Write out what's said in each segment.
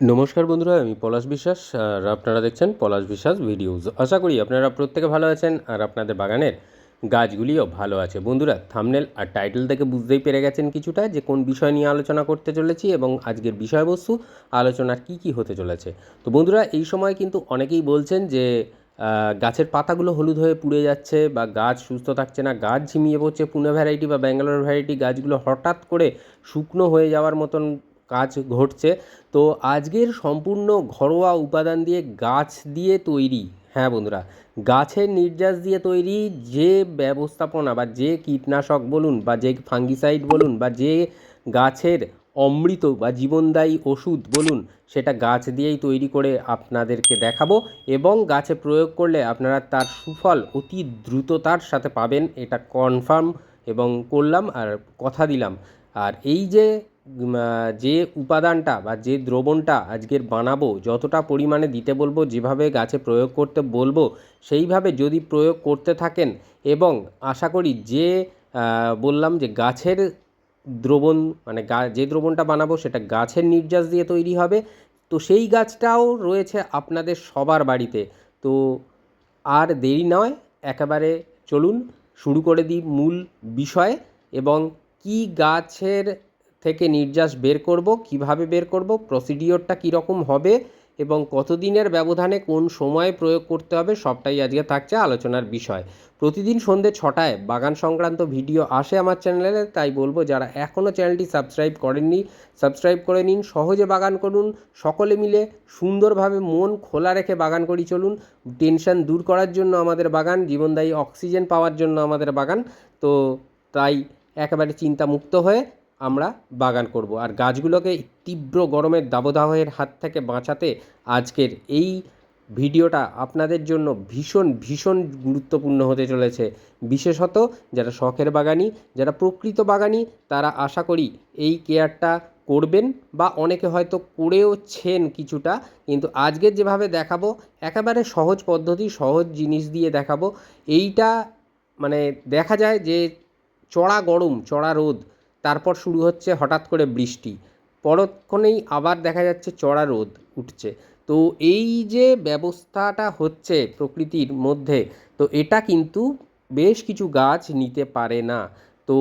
নমস্কার বন্ধুরা, আমি পলাশ বিশ্বাস, আর আপনারা দেখছেন পলাশ বিশ্বাস ভিডিওস। আশা করি আপনারা প্রত্যেকে ভালো আছেন আর আপনাদের বাগানের গাছগুলিও ভালো আছে। বন্ধুরা থামনেল আর টাইটেল থেকে বুঝতেই পেরে গেছেন কিছুটা যে কোন বিষয় নিয়ে আলোচনা করতে চলেছি এবং আজকের বিষয়বস্তু, আলোচনার কি কি হতে চলেছে। তো বন্ধুরা, এই সময় কিন্তু অনেকেই বলছেন যে গাছের পাতাগুলো হলুদ হয়ে পুড়ে যাচ্ছে বা গাছ সুস্থ থাকছে না, গাছ ঝিমিয়ে পড়ছে, পুনে ভ্যারাইটি বা ব্যাঙ্গালোর ভ্যারাইটি গাছগুলো হঠাৎ করে শুকনো হয়ে যাওয়ার মতন কাজ ঘটছে। তো আজকের সম্পূর্ণ ঘরোয়া উপাদান দিয়ে গাছ দিয়ে তৈরি হ্যাঁ বন্ধুরা, গাছের নির্যাস দিয়ে তৈরি যে ব্যবস্থাপনা বা যে কীটনাশক বলুন বা যে ফাঙ্গিসাইড বলুন বা যে গাছের অমৃত বা জীবনদায়ী ওষুধ বলুন, সেটা গাছ দিয়েই তৈরি করে আপনাদেরকে দেখাবো এবং গাছে প্রয়োগ করলে আপনারা তার সুফল অতি দ্রুততার সাথে পাবেন, এটা কনফার্ম এবং করলাম আর কথা দিলাম। আর এই যে যে উপাদানটা বা যে দ্রবণটা আজকের বানাবো, যতটা পরিমাণে দিতে বলব, যেভাবে গাছে প্রয়োগ করতে বলব, সেইভাবে যদি প্রয়োগ করতে থাকেন এবং আশা করি যে বললাম যে গাছের দ্রবণ মানে যে দ্রবণটা বানাবো সেটা গাছের নির্যাস দিয়ে তৈরি হবে। তো সেই গাছটাও রয়েছে আপনাদের সবার বাড়িতে। তো আর দেরি নয়, একেবারে চলুন, শুরু করে দিই মূল বিষয় এবং কি গাছের থেকে নির্যাস বের করব, কীভাবে বের করব প্রসিডিওরটা কীরকম হবে এবং কতদিনের ব্যবধানে কোন সময়ে প্রয়োগ করতে হবে সবটাই আজকে থাকছে আলোচনার বিষয়। প্রতিদিন সন্ধ্যে ছটায় বাগান সংক্রান্ত ভিডিও আসে আমার চ্যানেলে তাই বলব যারা এখনও চ্যানেলটি সাবস্ক্রাইব করেননি সাবস্ক্রাইব করে নিন, সহজে বাগান করুন, সকলে মিলে সুন্দরভাবে মন খোলা রেখে বাগান করি চলুন। টেনশন দূর করার জন্য আমাদের বাগান, জীবনদায়ী অক্সিজেন পাওয়ার জন্য আমাদের বাগান, তো তাই একেবারে চিন্তামুক্ত হয়ে আমরা বাগান করব। আর গাছগুলোকে তীব্র গরমের দাবদাহের হাত থেকে বাঁচাতে আজকের এই ভিডিওটা আপনাদের জন্য ভীষণ ভীষণ গুরুত্বপূর্ণ হতে চলেছে। বিশেষত যারা শখের বাগানি, যারা প্রকৃত বাগানি, তারা আশা করি এই কেয়ারটা করবেন বা অনেকে হয়তো করেওছেন কিছুটা, কিন্তু আজকের যেভাবে দেখাবো, একেবারে সহজ পদ্ধতি, সহজ জিনিস দিয়ে দেখাবো। এইটা মানে দেখা যায় যে চড়া গরম, চড়া রোদ তারপর শুরু হচ্ছে হঠাৎ করে বৃষ্টি। পরক্ষণেই আবার দেখা যাচ্ছে চড়া রোদ উঠছে। তো এই যে ব্যবস্থাটা হচ্ছে প্রকৃতির মধ্যে, তো এটা কিন্তু বেশ কিছু গাছ নিতে পারে না। তো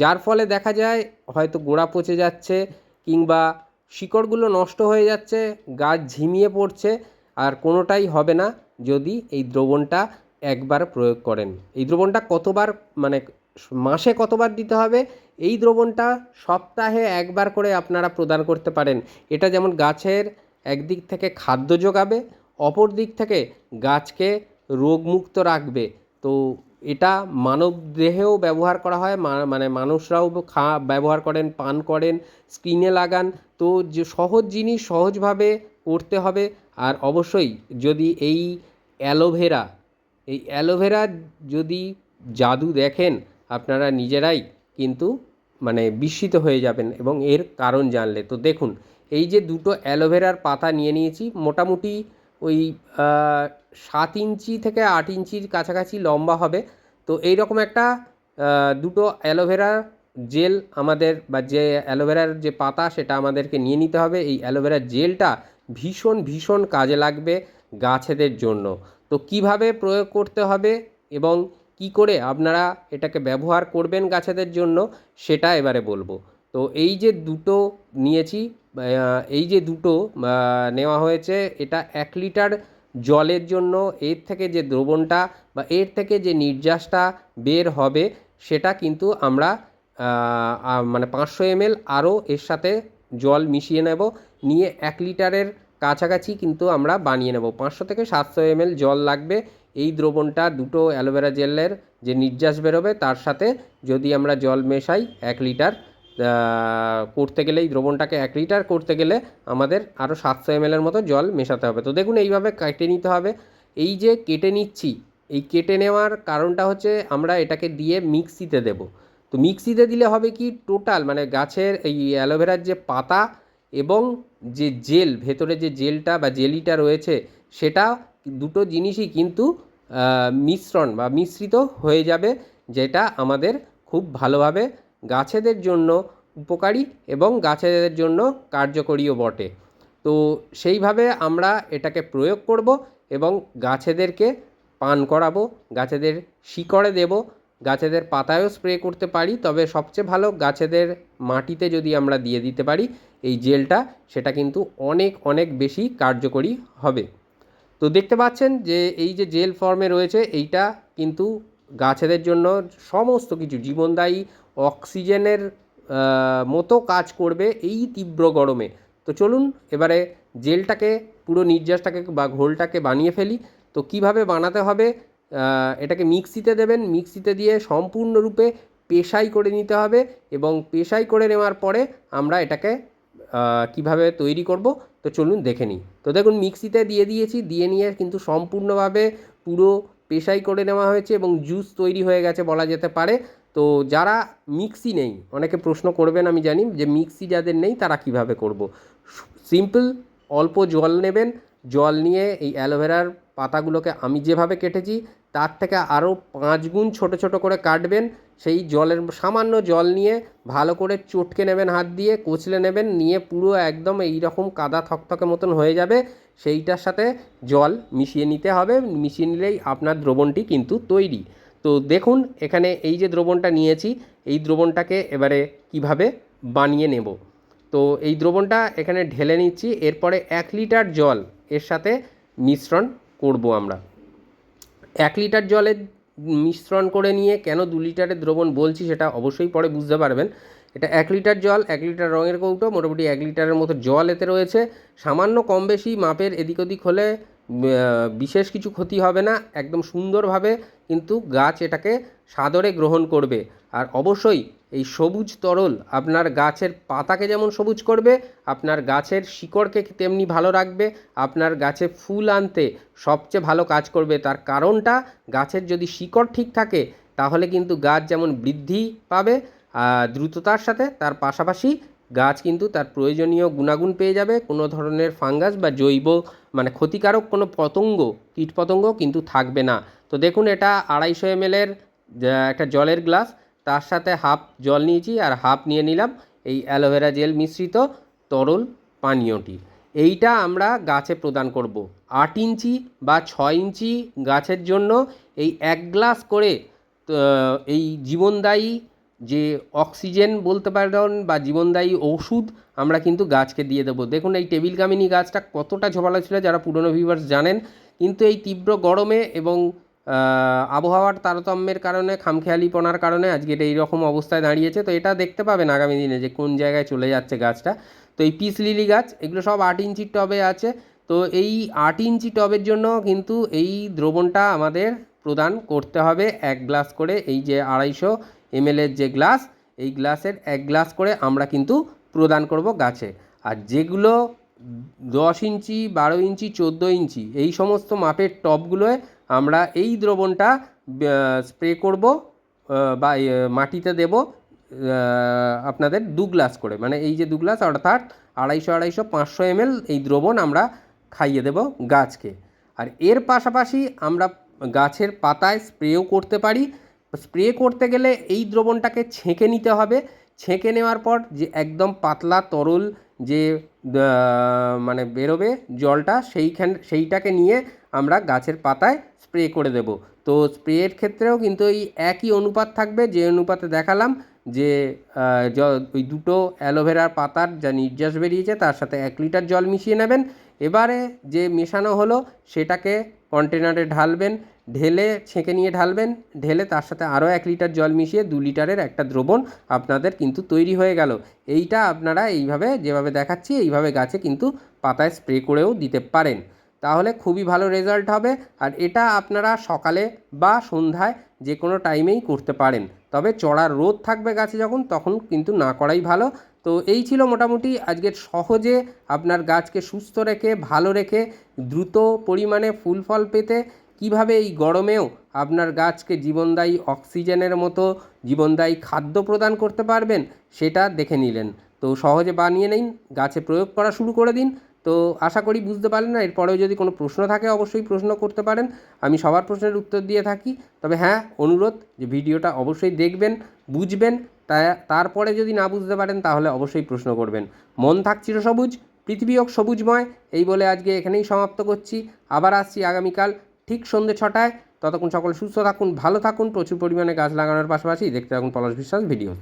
যার ফলে দেখা যায় হয়তো গোড়া পচে যাচ্ছে কিংবা শিকড়গুলো নষ্ট হয়ে যাচ্ছে, গাছ ঝিমিয়ে পড়ছে, আর কোনোটাই হবে না যদি এই দ্রবণটা একবার প্রয়োগ করেন। এই দ্রবণটা কতবার মানে মাসে কতবার দিতে হবে এই দ্রবণটা সপ্তাহে একবার করে আপনারা প্রদান করতে পারেন। এটা যেমন গাছের একদিক থেকে খাদ্য যোগাবে, অপর দিক থেকে গাছকে রোগমুক্ত রাখবে। তো এটা মানব দেহেও ব্যবহার করা হয় মানে মানুষরাও খা, ব্যবহার করেন, পান করেন স্ক্রিনে লাগান। তো যে সহজ জিনিস সহজভাবে করতে হবে। আর অবশ্যই যদি এই অ্যালোভেরা এই অ্যালোভেরা যদি জাদু দেখেন, আপনারা নিজেরাই কিন্তু মানে বিস্মিত হয়ে যাবেন এবং এর কারণ জানলে। তো দেখুন, এই যে দুটো অ্যালোভেরার পাতা নিয়ে নিয়েছি, মোটামুটি ওই সাত ইঞ্চি থেকে আট ইঞ্চির কাছাকাছি লম্বা হবে। তো এই রকম একটা দুটো অ্যালোভেরা জেল আমাদের বা যে অ্যালোভেরার যে পাতা সেটা আমাদেরকে নিয়ে নিতে হবে। এই অ্যালোভেরার জেলটা ভীষণ ভীষণ কাজে লাগবে গাছেদের জন্য। তো কীভাবে প্রয়োগ করতে হবে এবং কি করে আপনারা এটাকে ব্যবহার করবেন গাছেদের জন্য, সেটা এবারে বলব। তো এই যে দুটো নিয়েছি এই যে দুটো নেওয়া হয়েছে, এটা এক লিটার জলের জন্য, এর থেকে যে দ্রবণটা বা এর থেকে যে নির্যাসটা বের হবে, সেটা কিন্তু আমরা মানে পাঁচশো এমএল আরও এর সাথে জল মিশিয়ে নেব, নিয়ে এক লিটারের কাছাকাছি কিন্তু আমরা বানিয়ে নেব। পাঁচশো থেকে সাতশো এমএল জল লাগবে এই দ্রবণটা দুটো অ্যালোভেরা জেলের যে নির্যাস বেরোবে, তার সাথে যদি আমরা জল মেশাই এক লিটার করতে গেলে, এই দ্রবণটাকে এক লিটার করতে গেলে আমাদের আরও সাতশো এমএলের মতো জল মেশাতে হবে। তো দেখুন এইভাবে কেটে নিতে হবে। এই যে কেটে নিচ্ছি, এই কেটে নেওয়ার কারণটা হচ্ছে আমরা এটাকে দিয়ে মিক্সিতে দেব। তো মিক্সিতে দিলে হবে কি, টোটাল মানে গাছের এই অ্যালোভেরার যে পাতা এবং যে জেল, ভেতরে যে জেলটা বা জেলিটা রয়েছে, সেটা দুটো জিনিসই কিন্তু মিশ্রণ বা মিশ্রিত হয়ে যাবে, যেটা আমাদের খুব ভালোভাবে গাছেদের জন্য উপকারী এবং গাছেদের জন্য কার্যকরীও বটে। তো সেইভাবে আমরা এটাকে প্রয়োগ করব এবং গাছেদেরকে পান করাবো, গাছেদের শিকড়ে দেব, গাছেদের পাতায়ও স্প্রে করতে পারি, তবে সবচেয়ে ভালো গাছেদের মাটিতে যদি আমরা দিয়ে দিতে পারি, এই জেলটা, সেটা কিন্তু অনেক অনেক বেশি কার্যকরী হবে। তো দেখতে পাচ্ছেন যে এই যে জেল ফর্মে রয়েছে, এইটা কিন্তু গাছেদের জন্য সমস্ত কিছু, জীবনদায়ী অক্সিজেনের মতো কাজ করবে এই তীব্র গরমে। তো চলুন এবারে জেলটাকে, পুরো নির্যাসটাকে বা ঘোলটাকে বানিয়ে ফেলি। তো কীভাবে বানাতে হবে? এটাকে মিক্সিতে দেবেন। মিক্সিতে দিয়ে সম্পূর্ণরূপে পেশাই করে নিতে হবে এবং পেশাই করে নেওয়ার পরে আমরা এটাকে কীভাবে তৈরি করব? তো চলুন দেখে নিই। তো দেখুন, মিক্সিতে দিয়ে দিয়েছি। দিয়ে নিয়ে কিন্তু সম্পূর্ণভাবে পুরো পেশাই করে নেওয়া হয়েছে এবং জুস তৈরি হয়ে গেছে বলা যেতে পারে। তো যারা মিক্সি নেই, অনেকে প্রশ্ন করবেন, আমি জানি যে মিক্সি যাদের নেই, তারা কীভাবে করব? সিম্পল, অল্প জল নেবেন। জল নিয়ে এই অ্যালোভেরার পাতাগুলোকে আমি যেভাবে কেটেছি, তার থেকে আরও পাঁচ গুণ ছোট ছোট করে কাটবেন। সেই জলের সামান্য জল নিয়ে ভালো করে চটকে নেবেন হাত দিয়ে, কচলে নেবেন, নিয়ে পুরো একদম এই রকম কাদা থকথকে মতন হয়ে যাবে। সেইটার সাথে জল মিশিয়ে নিতে হবে, মিশিয়ে নিলেই আপনার দ্রবণটি কিন্তু তৈরি। তো দেখুন, এখানে এই যে দ্রবণটা নিয়েছি, এই দ্রবণটাকে এবারে কীভাবে বানিয়ে নেব। তো এই দ্রবণটা এখানে ঢেলে নিচ্ছি, এরপরে এক লিটার জল এর সাথে মিশ্রণ করব আমরা। এক লিটার জলের মিশ্রণ করে নিয়ে কেন দু লিটারের দ্রবণ বলছি সেটা অবশ্যই পরে বুঝতে পারবেন। এটা এক লিটার জল, এক লিটার রঙের কৌটো, মোটামুটি এক লিটারের মতো জল এতে রয়েছে। সামান্য কম বেশি মাপের এদিক ওদিক হলে বিশেষ কিছু ক্ষতি হবে না, একদম সুন্দরভাবে কিন্তু গাছ এটাকে সাদরে গ্রহণ করবে। আর অবশ্যই এই সবুজ তরল আপনার গাছের পাতাকে যেমন সবুজ করবে, আপনার গাছের শিকড়কে তেমনি ভালো রাখবে, আপনার গাছে ফুল আনতে সবচেয়ে ভালো কাজ করবে তার কারণটা গাছের যদি শিকড় ঠিক থাকে, তাহলে কিন্তু গাছ যেমন বৃদ্ধি পাবে দ্রুততার সাথে তার পাশাপাশি গাছ কিন্তু তার প্রয়োজনীয় গুণাগুণ পেয়ে যাবে। কোনো ধরনের ফাঙ্গাস বা জৈব মানে ক্ষতিকারক কোনো পতঙ্গ, কীটপতঙ্গ কিন্তু থাকবে না। তো দেখুন এটা আড়াইশো এমএলের একটা জলের গ্লাস। তার সাথে হাফ জল নিয়েছি আর হাফ নিয়ে নিলাম এই অ্যালোভেরা জেল মিশ্রিত তরল পানীয়টি। এইটা আমরা গাছে প্রদান করব। আট ইঞ্চি বা ছয় ইঞ্চি গাছের জন্য এই এক গ্লাস করে এই জীবনদায়ী যে অক্সিজেন বলতে পারেন বা জীবনদায়ী ওষুধ আমরা কিন্তু গাছকে দিয়ে দেবো। দেখুন এই টেবিল কামিনী গাছটা কতটা ঝোপালো ছিল, যারা পুরনো ভিউয়ার্স জানেন। কিন্তু এই তীব্র গরমে এবং আবহাওয়ার তারতম্যের কারণে, খামখেয়ালিপনার কারণে আজকে এটা এইরকম অবস্থায় দাঁড়িয়েছে। তো এটা দেখতে পাবেন আগামী দিনে যে কোন জায়গায় চলে যাচ্ছে গাছটা। তো এই পিস লিলি গাছ, এগুলো সব আট ইঞ্চির টবে আছে। তো এই আট ইঞ্চি টবের জন্য কিন্তু এই দ্রবণটা আমাদের প্রদান করতে হবে এক গ্লাস করে। এই যে আড়াইশো এমএলের যে গ্লাস, এই গ্লাসের এক গ্লাস করে আমরা কিন্তু প্রদান করব গাছে। আর যেগুলো দশ ইঞ্চি, বারো ইঞ্চি, চোদ্দ ইঞ্চি, এই সমস্ত মাপের টবগুলোয় আমরা এই দ্রবণটা স্প্রে করব বা মাটিতে দেব আপনাদের দু গ্লাস করে। মানে এই যে দু গ্লাস, অর্থাৎ আড়াইশো আড়াইশো, পাঁচশো এমএল এই দ্রবণ আমরা খাইয়ে দেব গাছকে। আর এর পাশাপাশি আমরা গাছের পাতায় স্প্রেও করতে পারি। স্প্রে করতে গেলে এই দ্রবণটাকে ছেঁকে নিতে হবে। ছেঁকে নেওয়ার পর যে একদম পাতলা তরল যে মানে বেরোবে জলটা, সেইখান, সেইটাকে নিয়ে আমরা গাছের পাতায় স্প্রে করে দেব। তো স্প্রের ক্ষেত্রেও কিন্তু এই একই অনুপাত থাকবে, যে অনুপাতে দেখালাম যে ওই দুটো অ্যালোভেরার পাতার যা নির্যাস বেরিয়েছে, তার সাথে এক লিটার জল মিশিয়ে নেবেন। এবারে যে মেশানো হলো, সেটাকে কন্টেনারে ঢালবেন, ঢেলে ছেঁকে নিয়ে ঢালবেন, ঢেলে তার সাথে আরও এক লিটার জল মিশিয়ে দু লিটারের একটা দ্রবণ আপনাদের কিন্তু তৈরি হয়ে গেল। এইটা আপনারা এইভাবে যেভাবে দেখাচ্ছি, এইভাবে গাছে কিন্তু পাতায় স্প্রে করেও দিতে পারেন। তাহলে খুবই ভালো রেজাল্ট হবে। আর এটা আপনারা সকালে বা সন্ধ্যায় যে কোনো টাইমেই করতে পারেন। তবে চড়ার রোদ থাকবে গাছে যখন, তখন কিন্তু না করাই ভালো। তো এই ছিল মোটামুটি আজকের সহজে আপনার গাছকে সুস্থ রেখে, ভালো রেখে, দ্রুত পরিমাণে ফুল ফল পেতে কীভাবে এই গরমেও আপনার গাছকে জীবনদায়ী অক্সিজেনের মতো, জীবনদায়ী খাদ্য প্রদান করতে পারবেন, সেটা দেখে নিলেন। তো সহজে বানিয়ে নিন, গাছে প্রয়োগ করা শুরু করে দিন। তো আশা করি বুঝতে পারলেন না। এরপরেও যদি কোনো প্রশ্ন থাকে, অবশ্যই প্রশ্ন করতে পারেন। আমি সবার প্রশ্নের উত্তর দিয়ে থাকি। তবে হ্যাঁ অনুরোধ যে ভিডিওটা অবশ্যই দেখবেন, বুঝবেন তারপরে যদি না বুঝতে পারেন, তাহলে অবশ্যই প্রশ্ন করবেন। মন থাক চিরসবুজ পৃথিবী হোক সবুজময়। এই বলে আজকে এখানেই সমাপ্ত করছি। আবার আসছি আগামীকাল ঠিক সন্ধ্যে ছটায়। ততক্ষণ সকলে সুস্থ থাকুন, ভালো থাকুন। প্রচুর পরিমাণে গাছ লাগানোর পাশাপাশি দেখতে থাকুন পলাশ বিশ্বাস ভিডিও।